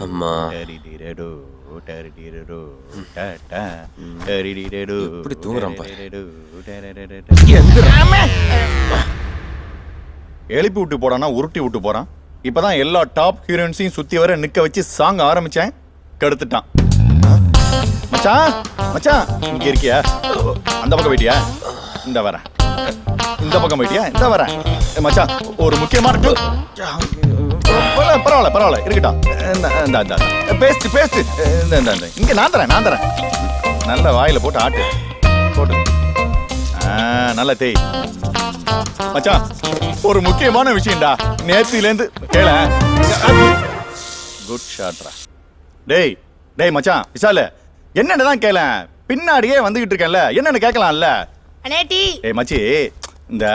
அம்மா. தூங்குறான். எழுப்பி விட்டு போடானா உருட்டி விட்டு போறான்? இப்பதான் எல்லா டாப் ஹீரோயின்ஸையும் சுத்தி வர நிக்க வச்சு சாங் ஆரம்பிச்சேன். கெடுத்துட்டான்? மச்சான் மச்சான் இங்க இருக்கியா? அந்த பக்கம் போயிட்டியா? இந்த வரேன். இந்த பக்கம் போயிட்டியா? இந்த வரேன். மச்சான் ஒரு முக்கியமான பரவாயில்ல பரவாயில்ல இருக்கட்டும். இந்த இந்த இந்த பேஸ்ட் பேஸ்ட். இந்த இந்த இந்த. இங்க நான் தரேன் நான் தரேன். நல்ல வாயில போட்டு ஆட்டு. போட்டு. நல்ல தேய். மச்சான் ஒரு முக்கியமான விஷயம்டா. நேத்திலேருந்து கேள குட் ஷாட்ரா டேய் டேய் மச்சான் விசாலு. என்னன்னு தான் கேள? பின்னாடியே வந்துகிட்டு இருக்கேன்ல. என்னன்னு கேட்கலாம்ல. அண்ணே டீ. ஏய் மச்சி இந்த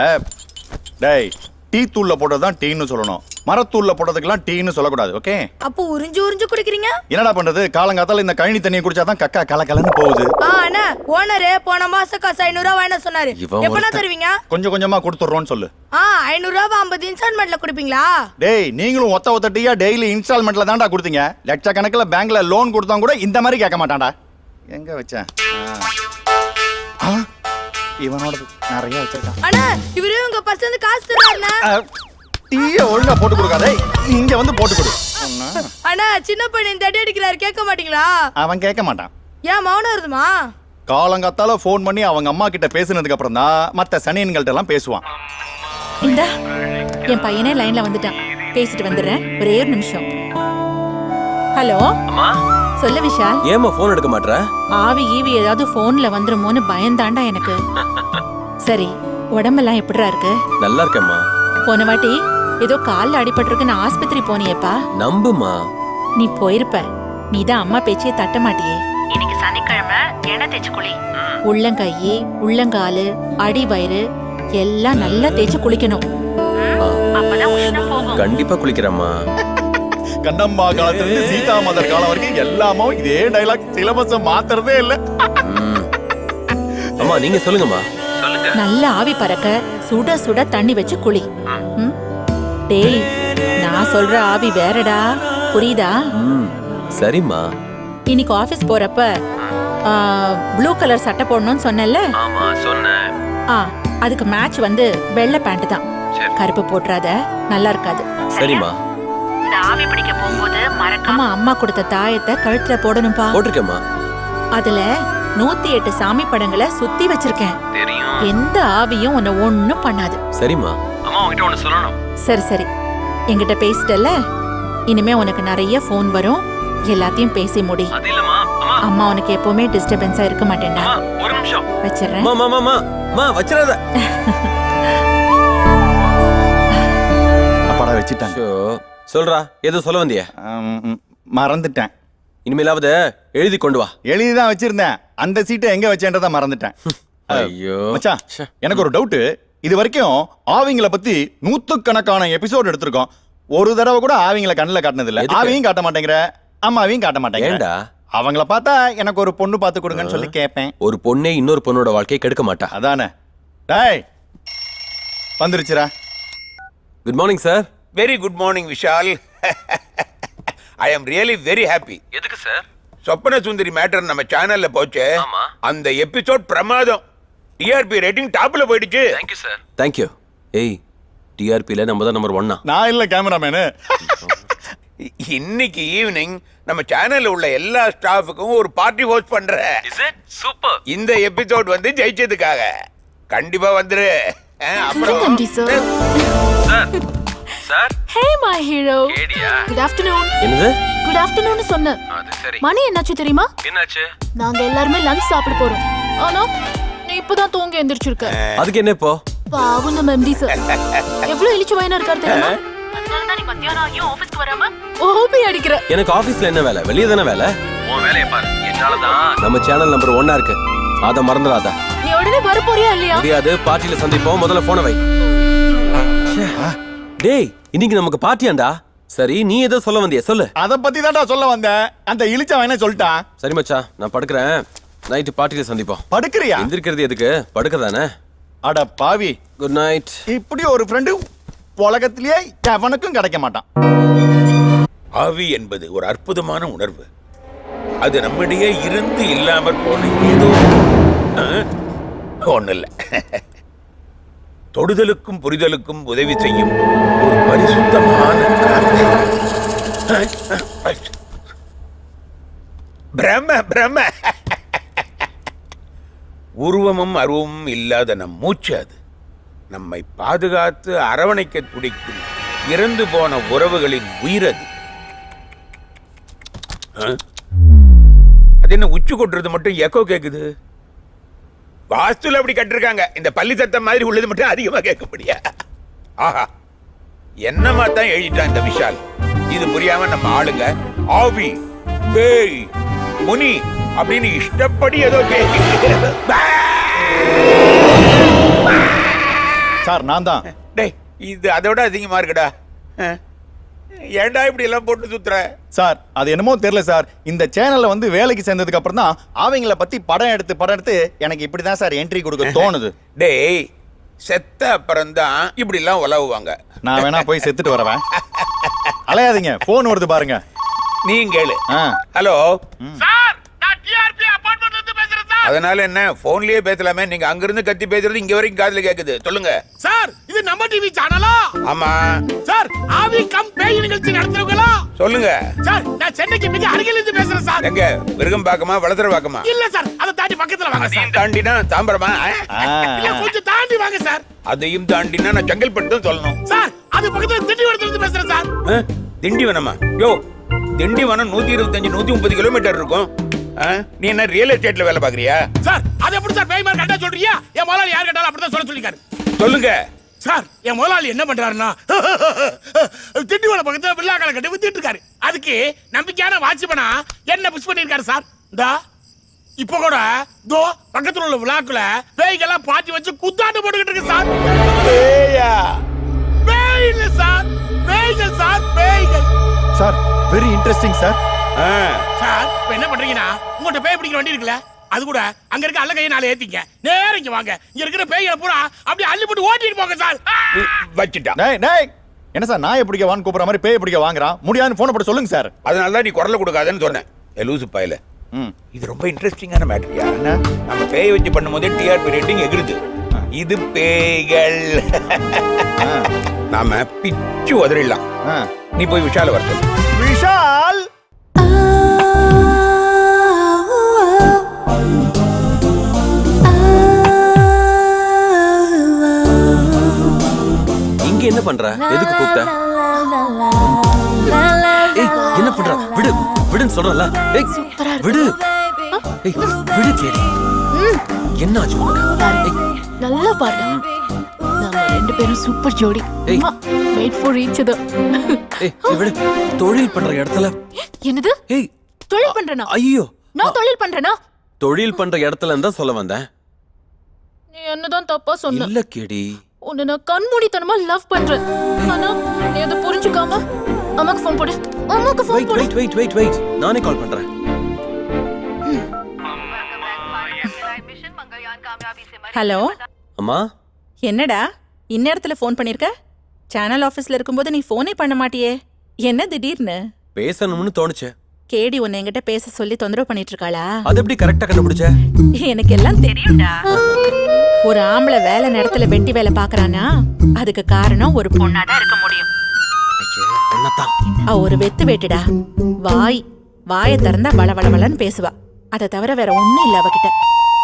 டேய் டீ தூள்ல போட்டது தான் டீன்னு சொல்லணும். மரத்தூள்ல போட்டதுக்கெல்லாம் டீன்னு சொல்லக்கூடாது ஓகே அப்போ உறிஞ்சு உறிஞ்சு குடிக்கிறீங்க? என்னடா பண்றது? காலங்காத்தால இந்த கழனி தண்ணியை குடிச்சாதான் கக்கா கல கலன்னு போகுது. ஆ அண்ணா ஓனரு போன மாசம் காசு ஐநூறு ரூபா வேணும் சொன்னாரு. இவன் எப்பனா ஒருத்தன். தருவீங்க? கொஞ்சம் கொஞ்சமா கொடுத்துட்றோன்னு சொல்லு. ஆ ஐநூறு ரூபா ஐம்பது இன்ஸ்டால்மெண்ட்ல குடுப்பீங்களா? டேய் நீங்களும் ஒத்த ஒத்த டீயா டெய்லி இன்ஸ்டால்மெண்ட்ல தான்டா கொடுத்தீங்க. லட்சக்கணக்கில் பேங்க்ல லோன் கொடுத்தா கூட இந்த மாதிரி கேட்க மாட்டான்டா. எங்க வச்சேன்? ஆ. ஆ, இவனோட நிறைய வச்சிருக்கான். அண்ணா இவரு உங்க பர்ஸ்ல இருந்து காசு தருவாருண்ணா. டீயை ஒழுங்கா போட்டு கொடுக்காதே. இங்க வந்து போட்டு கொடு. அண்ணா. சின்ன பையன் தடி அடிக்கிறாரு கேட்க மாட்டீங்களா? அவன் கேட்க மாட்டான். ஏன் மௌனம் வருதுமா? காலங்காத்தால ஃபோன் பண்ணி அவங்க அம்மா கிட்ட பேசினதுக்கு அப்புறம் தான் மத்த சனியன்கள்ட்ட எல்லாம் பேசுவான். இந்தா என் பையனே லைன்ல வந்துட்டான். பேசிட்டு வந்துடுறேன். ஒரே ஒரு நிமிஷம். ஹலோ? அம்மா? சொல்லு விஷால். ஏம்மா ஃபோன் எடுக்க மாட்ற? ஆவி ஈவி ஏதாவது போன்ல வந்துருமோன்னு பயந்தாண்டா எனக்கு. சரி உடம்பெல்லாம் எப்படிடா இருக்கு? நல்லா இருக்கேம்மா. போன வாட்டி ஏதோ கால்ல அடிபட்டிருக்குன்னு ஆஸ்பத்திரி போனியேப்பா. நம்புமா நீ போயிருப்ப. நீ தான் அம்மா பேச்சே தட்ட மாட்டியே. இன்னைக்கு சனிக்கிழமை எண்ணெய் தேய்ச்சு குளி. உள்ளங்கையி உள்ளங்காலு அடி வயிறு எல்லாம் நல்லா தேய்ச்சு குளிக்கணும். அப்பதான் உஷ்ணம் போகும். கண்டிப்பா குளிக்கிறேம்மா. கண்ணம்மா காலத்துல இருந்து சீதா மதர் காலம் வரைக்கும் எல்லாமே இதே டைலாக் சிலபஸ மாத்துறதே இல்ல. அம்மா நீங்க சொல்லுங்கம்மா. நல்ல ஆவி பறக்க சுட சுட தண்ணி வச்சு குளி? டேய் நான் சொல்ற ஆவி வேறடா. புரியுதா? ம் சரிம்மா. இன்னைக்கு ஆபீஸ் போறப்ப ப்ளூ கலர் சட்டை போடணும்னு சொன்னேன்ல? ஆமா சொன்னேன். ஆ அதுக்கு மேட்ச் வந்து வெள்ளை பேண்ட் தான். கருப்பு போட்டுறாத நல்லா இருக்காது. சரிம்மா. இந்த ஆவி பிடிக்க போகும்போது மறக்காம அம்மா கொடுத்த தாயத்தை கழுத்துல போடணும்பா. போட்டிருக்கேம்மா. அதுல நூத்தி எட்டு சாமி படங்களை சுத்தி வச்சிருக்கேன். தெரியும். எந்த ஆவியும் உன்னை ஒண்ணும் பண்ணாது. சரிம்மா. அம்மா உங்ககிட்ட ஒண்ணு சொல்லணும். சரி சரி. என்கிட்ட பேசிட்டல்ல? இனிமே உனக்கு நிறைய ஃபோன் வரும். எல்லாத்தையும் பேசி முடி. அது இல்லம்மா. அம்மா. அம்மா உனக்கு எப்பவுமே டிஸ்டர்பன்ஸா இருக்க மாட்டேன்டா. ஒரு நிமிஷம். வச்சிடுறேன். அம்மா அம்மா அம்மா அம்மா வச்சிடாத. அப்பாடா வச்சுட்டாங்க. ஷோ. சொல்றா ஏதோ சொல்ல வந்தியே? ஆம், மறந்துட்டேன். இனிமேலாவது எழுதி கொண்டு வா. எழுதிதான் வச்சிருந்தேன். அந்த சீட்டை எங்க வச்சேன்றத மறந்துட்டேன். ஐயோ. மச்சான் ச்சே. எனக்கு ஒரு டவுட் இது வரைக்கும் ஆவிங்கள பத்தி நூத்துக்கணக்கான எபிசோட் எடுத்திருக்கோம். ஒரு தடவை கூட ஆவிங்கள கண்ணுல காட்டினது இல்ல எதுக்கு? ஆவியும் காட்ட மாட்டேங்கிற அம்மாவையும் காட்ட மாட்டேங்கிற. ஏன்டா அவங்கள பார்த்தா எனக்கு ஒரு பொண்ணு பார்த்து கொடுங்கன்னு சொல்லி கேட்பேன். ஒரு பொண்ணே இன்னொரு பொண்ணோட வாழ்க்கையை கெடுக்க மாட்டா. அதானே. டேய் வந்துருச்சுடா. Good morning sir very good morning Vishal I am really very happy எதுக்கு சார் சொப்பன சுந்தரி மேட்டர் நம்ம சேனல்ல போச்சு. ஆமா. அந்த எபிசோட் பிரமாதம். டிஆர்பி ரேட்டிங் டாப்ல போயிடுச்சு. தேங்க்யூ சார் தேங்க்யூ ஏய் டிஆர்பியில் நம்ம தான் நம்பர் ஒன்னா நான் இல்ல கேமராமேனு இன்னைக்கு ஈவினிங் நம்ம சேனல்ல உள்ள எல்லா ஸ்டாஃபுக்கும் ஒரு party host is it super இந்த எபிசோட் வந்து ஜெயிச்சதுக்காக. கண்டிப்பா வந்துரு. அப்புறம் sir. Sir. Hey my hero கேடியா? Good afternoon என்னது? குட் ஆஃப்டர்நூன் சொன்னேன். அது சரி. மணி என்னாச்சு தெரியுமா? என்னாச்சு? நாங்க எல்லாருமே லஞ்ச் சாப்பிட போறோம். ஆனா நீ இப்பதான் தூங்கி எந்திரிச்சிருக்க. அதுக்கு என்ன இப்போ? பாவம் நம்ம எம்டி சார் எவ்வளவு இழிச்சு வயனா இருக்காரு தெரியுமா? ஓபி அடிக்கிற. எனக்கு ஆபீஸ்ல என்ன வேலை? வெளியே தானே வேலை? உன் வேலையை பாரு. என்னால தான். நம்ம சேனல் நம்பர் ஒன்னா இருக்கு. அத மறந்துடாத. நீ உடனே வர போறியா இல்லையா? முடியாது. பார்ட்டில சந்திப்போம். முதல்ல போனை வை. டேய் இன்னைக்கு நமக்கு பார்ட்டியாண்டா சரி நீ ஏதோ சொல்ல வந்தியா சொல்லு. அத பத்தி தான்டா சொல்ல வந்தேன் அந்த இழிச்சவன் என்ன சொல்லிட்டான். சரி மச்சான் நான் படுக்கிறேன். நைட்டு பார்ட்டில சந்திப்போம். படுக்கிறியா? எந்திரிக்கிறது எதுக்கு? படுக்கிறதானே அட பாவி. குட் நைட் இப்படி ஒரு ஃப்ரெண்டு உலகத்திலேயே எவனுக்கும் கிடைக்க மாட்டான். ஆவி என்பது ஒரு அற்புதமான உணர்வு. அது நம்மிடையே இருந்து இல்லாமற் போன ஏதோ ஒன்றும் இல்லை தொடுதலுக்கும் புரிதலுக்கும் உதவி செய்யும் ஒரு பரிசுத்தமான காற்று பிரம பிரம உருவமும் அருவமும் இல்லாத நம் மூச்சு அது. நம்மை பாதுகாத்து அரவணைக்க துடிக்கும் இறந்து போன உறவுகளின் உயிர் அது. ஆ? அது என்ன உச்சி கொட்டுறது மட்டும் எக்கோ கேக்குது? வாஸ்துல அப்படி கட்டிருக்காங்க. இந்த பள்ளி சத்தம் மாதிரி உள்ளது மட்டும் அதிகமா கேட்க முடியா ஆஹா. என்னமா தான் எழுதிட்டான் இந்த விஷால்? இது புரியாம நம்ம ஆளுங்க ஆவி பேய் முனி அப்படின்னு இஷ்டப்படி ஏதோ பேசிட்டு சார் நான் தான் டேய் இது அதோட அதிகமா இருக்குடா. ஏன்டா இப்படி எல்லாம் போட்டு சுத்துற? சார் அது என்னமோ தெரியல சார். இந்த சேனல்ல வந்து வேலைக்கு சேர்ந்ததுக்கு அப்புறம் தான் அவங்கள பத்தி படம் எடுத்து படம் எடுத்து எனக்கு இப்படிதான் சார் என்ட்ரி கொடுக்க தோணுது. டேய் செத்த அப்புறம்தான் இப்படி எல்லாம் உலவுவாங்க. நான் வேணா போய் செத்துட்டு வரவேன். அலையாதீங்க போன் வருது பாருங்க. நீ கேளு. ஆ. ஹலோ. அதனால என்ன? போன்லயே பேசலாமே. நீங்க அங்கிருந்து கத்தி பேசுறது இங்க வரைக்கும் காதுல கேக்குது. சொல்லுங்க. சார் இது நம்ம டிவி சேனலா ஆமா. சார் ஆவி கம் பேய் நிகழ்ச்சி நடத்துறவங்களா? சொல்லுங்க. சார் நான் சென்னைக்கு மிக அருகில் இருந்து பேசுறேன் சார். எங்க? விருகம் பாக்கமா வளசர பாக்கமா இல்ல சார். அதை தாண்டி பக்கத்துல வாங்க சார். தாண்டினா தாம்பரமா? இல்ல. கொஞ்சம் தாண்டி வாங்க சார். அதையும் தாண்டினா நான் செங்கல்பட்டு சொல்லணும். சார் அது பக்கத்துல திண்டிவனத்துல இருந்து பேசுறேன் சார்? திண்டிவனமா? யோ திண்டிவனம் நூத்தி இருபத்தஞ்சு நூத்தி முப்பது கிலோமீட்டர் இருக்கும்? நீ என்ன ரியல் எஸ்டேட்ல வேலை பாக்குறியா சார் அது எப்படி சார்? பேய் மாதிரி கரெக்டா சொல்றீங்க? என் முதலாளி யார் கேட்டாலும் அப்படிதான் சொல்ல சொல்லிருக்காரு சொல்லுங்க. சார் என் முதலாளி என்ன பண்றாருன்னா திண்டிவனம் பக்கத்துல வில்லாக்களை கட்டி வித்துட்டு இருக்காரு. அதுக்கு நம்பிக்கையான வாட்ச்மேனா என்ன புஷ் பண்ணிருக்காரு சார்? இந்தா இப்ப கூட தோ பக்கத்துல உள்ள விழாக்குல பேய்கெல்லாம் பாட்டி வச்சு குத்தாண்டு போட்டுக்கிட்டு இருக்கு சார். ஏயா பேய் இல்ல சார். பேய்கள் சார் பேய்கள். Sir very interesting sir. Sir இப்ப என்ன பண்றீங்கன்னா உங்கள்ட்ட பேய் பிடிக்கிற வண்டி இருக்குல்ல அது கூட அங்க இருக்க அல்ல கையை நாளை ஏத்திங்க. நேரா இங்க வாங்க. இங்க இருக்கிற பேய்களை பூரா அப்படியே அள்ளி போட்டு ஓட்டிட்டு போங்க சார். வச்சிட்டான் டேய் டேய். என்ன சார் நாயை பிடிக்க வான்னு கூப்பிடுற மாதிரி பேய் பிடிக்க வாங்குறான்? முடியாதுன்னு போன போட்டு சொல்லுங்க சார். அதனால தான் நீ குரலை கொடுக்காதன்னு சொன்னேன். ஏ லூசு பாயில. ம். இது ரொம்ப இன்ட்ரெஸ்டிங்கான மேட்டரியா என்ன? நம்ம பேய் வச்சு பண்ணும்போதே டிஆர்பி ரேட்டிங் எகிருது. இது பேய்கள். நாம பிச்சு உதறிடலாம். ஆ. நீ போய் விஷால வர பண்ற? எதுக்கு கூப்பிட்ட? ஏய் என்ன பண்ற? விடு விடுன்னு சொல்றல ஏய் விடு. ஏய் விடு கேடி என்ன ஆச்சு உனக்கு நல்லா நம்ம ரெண்டு பேரும் சூப்பர் ஜோடி. வெயிட் ஃபார் ஈச் அதர் ஏய், விடு. தொழில் பண்ற இடத்துல. என்னது? ஏய். தொழில் பண்றேனா? ஐயோ. நான் தொழில் பண்றேனா? தொழில் பண்ற இடத்துல இருந்தா சொல்ல வந்தேன். நீ என்னதான் தப்பா சொன்ன. இல்ல கேடி. உன்னை நான் கண்மூடித்தனமா லவ் பண்றேன். ஆனா நீ அதை புரிஞ்சுக்காம அம்மாக்கு ஃபோன் போடு. அம்மாக்கு ஃபோன் வெயிட் போடு. வெயிட் வெயிட் வெயிட் வெயிட் நானே கால் பண்றேன். ஹலோ அம்மா? என்னடா? இந்நேரத்துல ஃபோன் பண்ணிருக்க? சேனல் ஆபீஸ்ல இருக்கும்போது நீ ஃபோனே பண்ண மாட்டியே. என்ன திடீர்னு? பேசணும்னு தோணுச்சு. கேடி உன்னை என்கிட்ட பேச சொல்லி தொந்தரவு பண்ணிட்டு இருக்காளா? அது எப்படி கரெக்டா கண்டுபிடிச்ச? எனக்கு எல்லாம் தெரியும்டா. ஒரு ஆம்பளை வேலை நேரத்துல வெட்டி வேலை பாக்குறானா அதுக்கு காரணம் ஒரு பொண்ணாதான் இருக்க முடியும். அவ ஒரு வெத்து வேட்டுடா. வாய் வாயை திறந்தா வள வள வளன்னு பேசுவா. அதை தவிர வேற ஒண்ணும் இல்ல அவகிட்ட.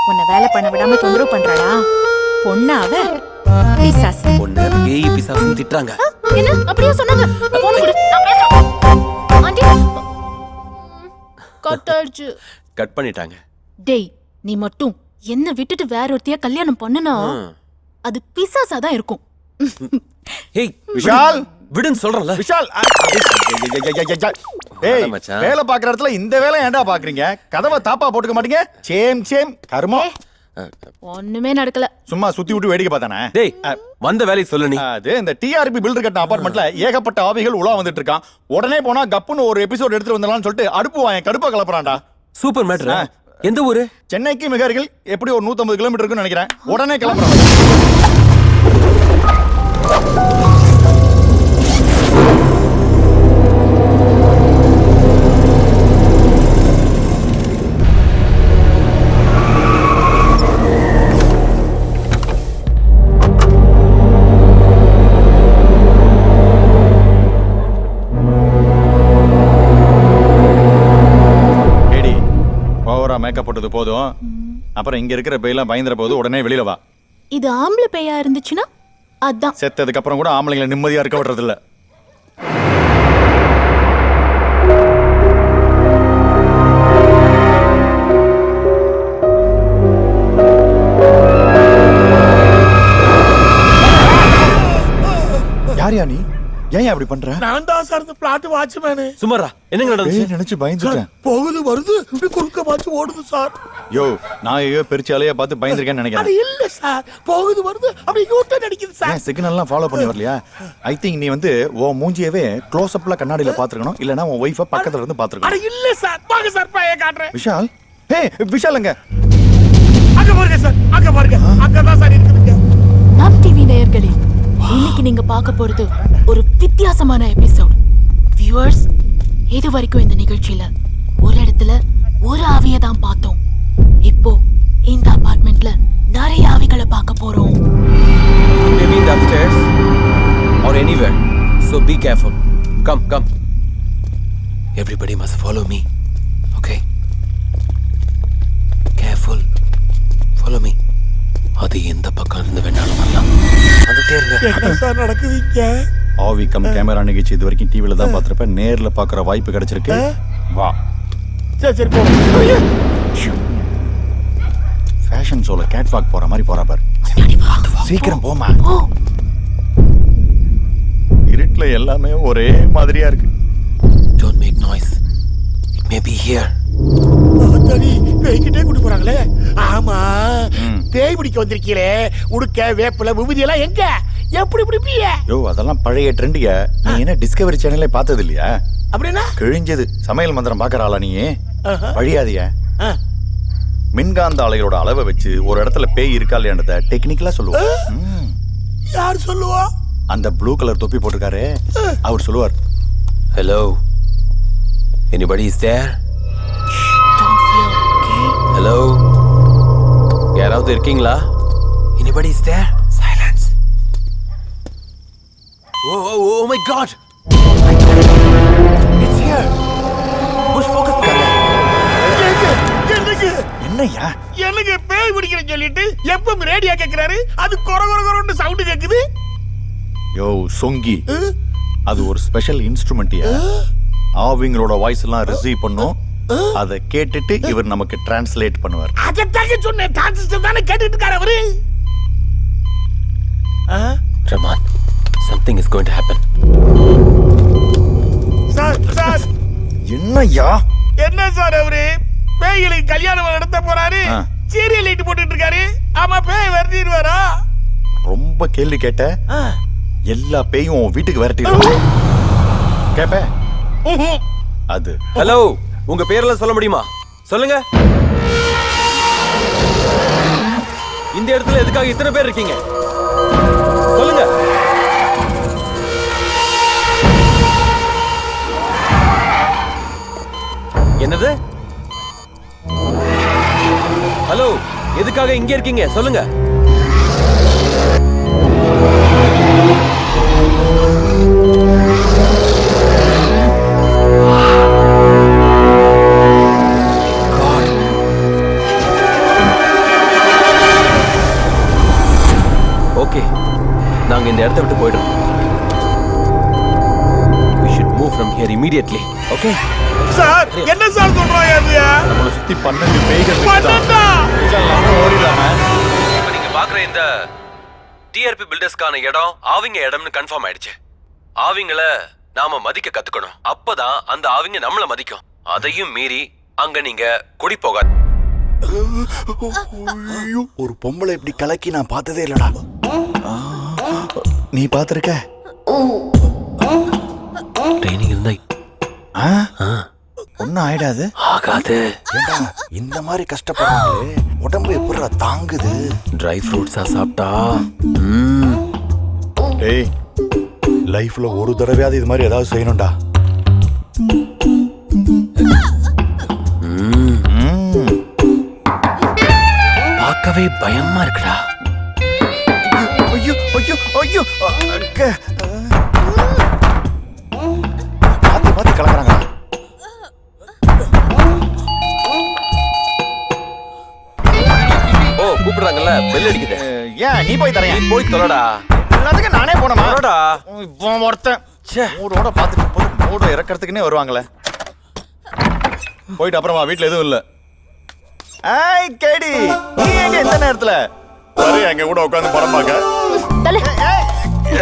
உன்னை வேலை பண்ண விடாம தொந்தரவு பண்றாளா பொண்ணா அவ? பிசாசு. பொண்ணு பேய் பிசாசுன்னு திட்டுறாங்க. என்ன? அப்படியே சொன்னாங்க. கொடு. நான் பேசுறேன். ஆண்டி கட் ஆயிடுச்சு. கட் பண்ணிட்டாங்க. டேய் நீ மட்டும் என்ன விட்டுட்டு வேற ஒருத்தைய கல்யாணம் பண்ணனா. அது பிசாசா தான் இருக்கும். ஏய் விஷால்! விடுன்னு சொல்றேன்ல. விஷால் ஏய், மச்சான். வேலை பாக்குற இடத்துல இந்த வேலை ஏன்டா பாக்குறீங்க கதவை தாப்பா போட்டுக்க மாட்டீங்க. சேம் சேம் கர்மம் ஒண்ணுமே நடக்கல. சும்மா சுத்தி விட்டு வேடிக்கை பார்த்தானே? டேய் வந்த வேலையை சொல்லு நீ. அது இந்த டிஆர்பி பில்டர் கட்டின அபார்ட்மெண்ட்ல ஏகப்பட்ட ஆவிகள் உலா வந்துட்டு இருக்கான். உடனே போனா கப்புன்னு ஒரு எபிசோட் எடுத்துட்டு வந்துடலாம்னு சொல்லிட்டு அடுப்பு வாங்க கடுப்பா கலப்புறான்டா. சூப்பர் மேட்ரு எந்த ஊரு? சென்னைக்கு மிக அருகில் எப்படி ஒரு 150 கிலோமீட்டர் இருக்குன்னு நினைக்கிறேன். உடனே கிளம்புறோம் மேக்கப் போட்டது போதும். அப்புறம் இங்க இருக்கிற பேயெல்லாம் பயந்துற போது உடனே வெளியில வா. இது ஆம்பளை பேயா இருந்துச்சுன்னா? அதான். செத்ததுக்கு அப்புறம் கூட ஆம்பளைங்களை நிம்மதியா இருக்க விடுறது இல்ல யார் யா நீ? ஏன் அப்படி பண்ற? நான் தான் சார் இந்த பிளாட் வாட்ச்மேனு. சுமாரா என்னங்க நடந்துச்சு? நினைச்சு பயந்துட்டேன். போகுது வருது. இப்படி குறுக்க பாச்சு ஓடுது சார். யோ நான் ஐயோ பெருச்சாலையா பார்த்து பயந்துருக்கேன்னு அது நினைக்கிறேன் இல்ல சார். போகுது வருது. அப்படி யூட்டன் அடிக்குது சார். ஏன் சிக்னல்லாம் ஃபாலோ பண்ணி வரலையா? ஐ திங்க் நீ வந்து உன் மூஞ்சியவே க்ளோஸ் அப்ல கண்ணாடியில பாத்துருக்கணும் இல்லனா உன் ஒய்ஃபை பக்கத்துல இருந்து அட பாத்துருக்கணும் இல்ல சார். வாங்க சார் பைய காட்டுறேன். விஷால்? ஹே விஷாலுங்க அங்க. பாருங்க சார். அங்க பாருங்க. அங்கதான் சார் இருக்குதுங்க. நம் டிவி நேயர்களே இன்னைக்கு நீங்க பார்க்க போறது ஒரு வித்தியாசமான எபிசோட் வியூவர்ஸ் இது வரைக்கும் இந்த நிகழ்ச்சியில ஒரு இடத்துல ஒரு ஆவிய தான் பார்த்தோம் இப்போ இந்த அபார்ட்மெண்ட்ல நிறைய ஆவிகளை பார்க்க போறோம் Maybe in the upstairs or anywhere. So be careful. Come, come. Everybody must follow me. Okay? Careful. Follow me. அது எந்த பக்கம் இருந்து வேணாலும் வரலாம் வந்துட்டே இருங்க. என்ன சார் நடக்குது இங்க ஆவி கம் கேமரா நிகழ்ச்சி இது வரைக்கும் டிவில தான் பார்த்திருப்ப நேர்ல பார்க்குற வாய்ப்பு கிடைச்சிருக்கு. வா. சரி சரி போ. ஃபேஷன் ஷோல கேட் வாக் போற மாதிரி போறா பாரு. சீக்கிரம் போமா இருட்டுல எல்லாமே ஒரே மாதிரியா இருக்கு. Noise. It may be here. தடி பேய்கிட்டே கூட்டி போறாங்களே. ஆமா. பேய் பிடிக்க வந்திருக்கீங்களே? உடுக்க வேப்பில விபூதி எல்லாம் எங்க? எப்படி பிடிப்பீங்க யோ அதெல்லாம் பழைய ட்ரெண்டிய நீ என்ன டிஸ்கவரி சேனலே பார்த்தது இல்லையா அப்படின்னா? கிழிஞ்சது. சமையல் மந்திரம் பார்க்கற ஆளா நீ. வழியாதிய? ஆ. மின்காந்த அலைகளோட அளவை வச்சு ஒரு இடத்துல பேய் இருக்கா இல்லையான்றத டெக்னிக்கலா சொல்லுவோம். ம். யார் சொல்லுவா? அந்த ப்ளூ கலர் தொப்பி போட்டிருக்காரு. அவர் சொல்லுவார். There? Don't fear, okay? Hello? யாராவது இருக்கீங்களா? There? Silence. Oh, oh, oh my god! It's here! Push focus பண்ணாங்க. என்னங்க என்னய்யா எனக்கு பேய் பிடிக்கிறேன்னு சொல்லிட்டு எப்ப ரேடியோ கேக்குறாரு. அது கொர கொர கொரன்னு சவுண்ட் கேக்குது. யோ சொங்கி. அது ஒரு ஸ்பெஷல் இன்ஸ்ட்ருமெண்ட்டியா ஆவிங்களோட வாய்ஸ் எல்லாம் ரிசீவ் பண்ணும். அதை கேட்டுட்டு இவர் நமக்கு டிரான்ஸ்லேட் பண்ணுவார். அதைத்தாங்க சொன்னேன். டிரான்சிஸ்டர் தானே கேட்டுட்டு இருக்காரு அவரு. ஆ? Raman, something is going to happen. Sir sir. என்னய்யா? என்ன சார் அவரு? பேய்களுக்கு கல்யாணம் நடத்த போறாரு. ஆ. சீரியல் லைட் போட்டுட்டு இருக்காரு ஆமா பேய் வருத்திடுவாரா ரொம்ப கேள்வி கேட்ட. எல்லா பேயும் உன் வீட்டுக்கு விரட்டிடுவோம் கேப்ப? அது. ஹலோ உங்க பேரெல்லாம் சொல்ல முடியுமா? சொல்லுங்க. இந்த இடத்துல எதுக்காக இத்தனை பேர் இருக்கீங்க? சொல்லுங்க. என்னது? ஹலோ எதுக்காக இங்க இருக்கீங்க? சொல்லுங்க. இடத்த விட்டு போயிடுறோம் we should move from here immediately okay? Sir என்ன சார் சொல்றாங்க அது நம்மளை சுத்தி பன்னெண்டு பேய்கள் இருக்குதான். பன்னெண்டா? நம்ம ஓடிடலாமா இப்போ நீங்க பாக்குற இந்த டிஆர்பி பில்டர்ஸ்க்கான இடம் ஆவிங்க இடம்னு கன்ஃபார்ம் ஆயிடுச்சு. ஆவிங்கள நாம மதிக்க கத்துக்கணும். அப்பதான் அந்த ஆவிங்க நம்மள மதிக்கும். அதையும் மீறி அங்க நீங்க குடி போகாது. ஒரு பொம்பளை இப்படி கலக்கி நான் பார்த்ததே இல்லடா. நீ பார்த்திருக்க ட்ரைனிங் இருந்தா ஆ? ஒண்ணும் ஆயிடாது. ஆகாது. இந்த மாதிரி கஷ்டப்படுறாங்களே? உடம்பு எப்படிடா தாங்குது? ட்ரை ஃப்ரூட்ஸா சாப்பிட்டா. டேய் லைஃப்ல ஒரு தடவையாவது இது மாதிரி ஏதாவது செய்யணும்டா. பார்க்கவே பயமா இருக்குடா. ஐயோ மாத்தி மாத்தி கலக்குறாங்க ஓ கூப்பிடுறாங்கல்ல பெல் அடிக்குது. ஏன் நீ போய் தரேன் போய் தொலைடா. எல்லாத்துக்கும் நானே போனமா தொலைடா. இப்போ ஒருத்தன். சே மூடோட பார்த்துட்டு போய் மூட இறக்கிறதுக்குன்னே வருவாங்களே. போயிட்டு அப்புறமா வீட்டில் எதுவும் இல்லை. ஆய் கேடி நீ எங்க இந்த நேரத்துல? சரி எங்க கூட உட்காந்து படம் பார்க்க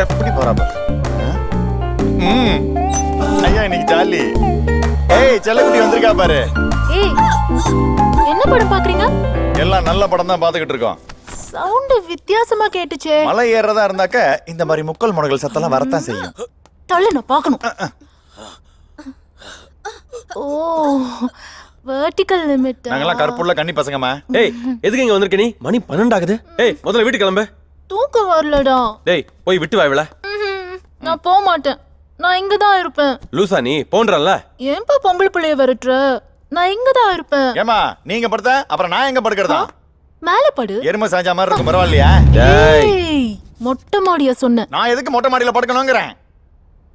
எப்படி போறாப்ப ம். ஐயா இன்னைக்கு ஜாலி. ஏய் செல்லக்குட்டி வந்திருக்கா பாரு. ஏய் என்ன படம் பாக்குறீங்க? எல்லாம் நல்ல படம் தான் பாத்துக்கிட்டு இருக்கோம். சவுண்ட் வித்தியாசமா கேட்டுச்சே. மலை ஏறதா இருந்தாக்க இந்த மாதிரி முக்கல் முனைகள் சத்தெல்லாம் வரத்தான் செய்யும். தள்ளு நான் பார்க்கணும் ஓ வெர்டிகல் லிமிட் நாங்கெல்லாம் கற்புள்ள கன்னி பசங்கம்மா. ஏய் எதுக்கு இங்க வந்திருக்க நீ? மணி பன்னெண்டு ஆகுது ஏய் முதல்ல வீட்டுக்கு கிளம்பு. தூக்கம் வரலடா. டேய் போய் விட்டு வா இவள. நான் போக மாட்டேன். நான் இங்க தான் இருப்பேன். லூசா நீ போன்றல்ல. ஏன்பா பொம்பளை பிள்ளைய விரட்டுற? நான் இங்க தான் இருப்பேன். ஏமா நீங்க படுத்த அப்புறம் நான் எங்க படுக்கிறதா? மேல படு. எருமை சாஞ்சா மாதிரி இருக்கும் பரவாயில்லையா? டேய். ஏய் மொட்டை மாடிய சொன்னேன் நான் எதுக்கு மொட்டை மாடியில.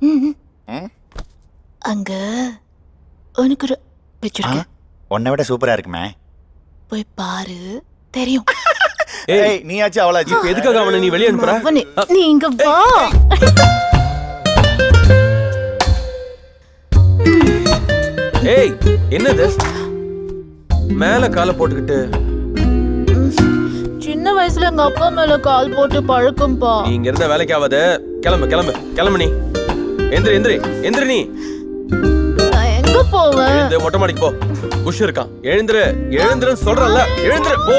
ம்? அங்க உனக்கு ஒரு வச்சிருக்கேன். உன்னை விட சூப்பரா இருக்குமே. போய் பாரு. தெரியும். ஏய் நீயாச்சும் அவளாச்சு இப்ப எதுக்காக அவனை நீ வெளிய அனுப்புற? நீ இங்க வா. ஏய் என்னது? மேல காலை போட்டுக்கிட்டு. சின்ன வயசுல எங்க அப்பா மேல கால் போட்டு பழக்கம்பா நீ இங்க இருந்த வேலைக்கு ஆகாத கிளம்பு கிளம்பு கிளம்பு நீ. எந்திரி எந்திரி எந்திரி நீ. நான் எங்க போவேன் எழுந்து மொட்டை மாடிக்கு போ. புஷ் இருக்கான். எழுந்துரு எழுந்துருன்னு சொல்றல எழுந்துரு போ.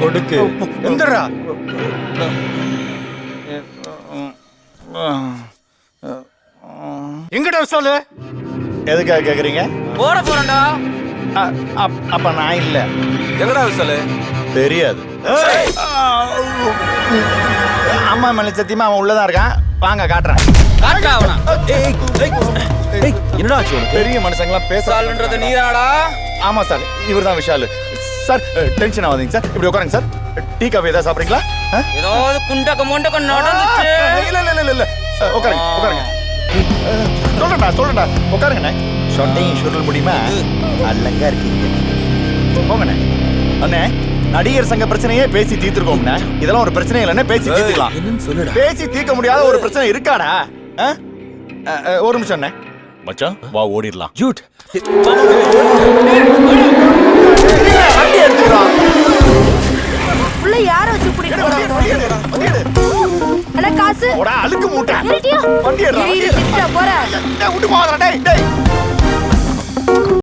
கொடுக்கு. எந்திரா. எங்கிட்ட சொல்லு எதுக்காக கேக்குறீங்க? போட போறேன்டா. அப்ப நான் இல்ல. எங்கடா விசாலு? தெரியாது. அம்மா மேல சத்தியமா அவன் உள்ளதான் இருக்கான். வாங்க காட்டுறேன். என்னடா பெரிய மனுஷங்களாம் பேச சால்ன்றது நீராடா ஆமா சார் இவர் தான் விஷால் சார். டென்ஷன் ஆகாதீங்க சார். இப்படி உட்காருங்க சார். டீ காஃபி ஏதாவது சாப்பிட்றீங்களா? ஏதாவது குண்டக்க முண்டக்க நடந்துச்சு. இல்ல இல்ல இல்ல இல்ல. உட்காருங்க உட்காருங்க. சொல்றேன்டா சொல்றேன்டா உட்காருங்கண்ணே சொன்னையும் சுருள் முடியுமா? அல்லங்க இருக்கீங்க. போங்கண்ணே. அண்ணே நடிகர் சங்க பிரச்சனையே பேசி தீர்த்துருக்கோம்ண்ணே இதெல்லாம் ஒரு பிரச்சனை இல்லைன்னா பேசி தீர்த்துக்கலாம். என்னன்னு சொல்லுடா. பேசி தீர்க்க முடியாத ஒரு பிரச்சனை இருக்காடா? ஒரு நிமிஷம் அண்ணே. மச்சான் வா ஓடிடலாம். ஜூட். வண்டி உள்ள யார வச்சு கூட்டிட்டு காசு. போடா அழுக்கு மூட்டை. ஏறிட்டியா? வண்டி எடுறா இரு, இரு, திட்டுடா, போறேன் விட்டு போகாதடா டேய் டேய்.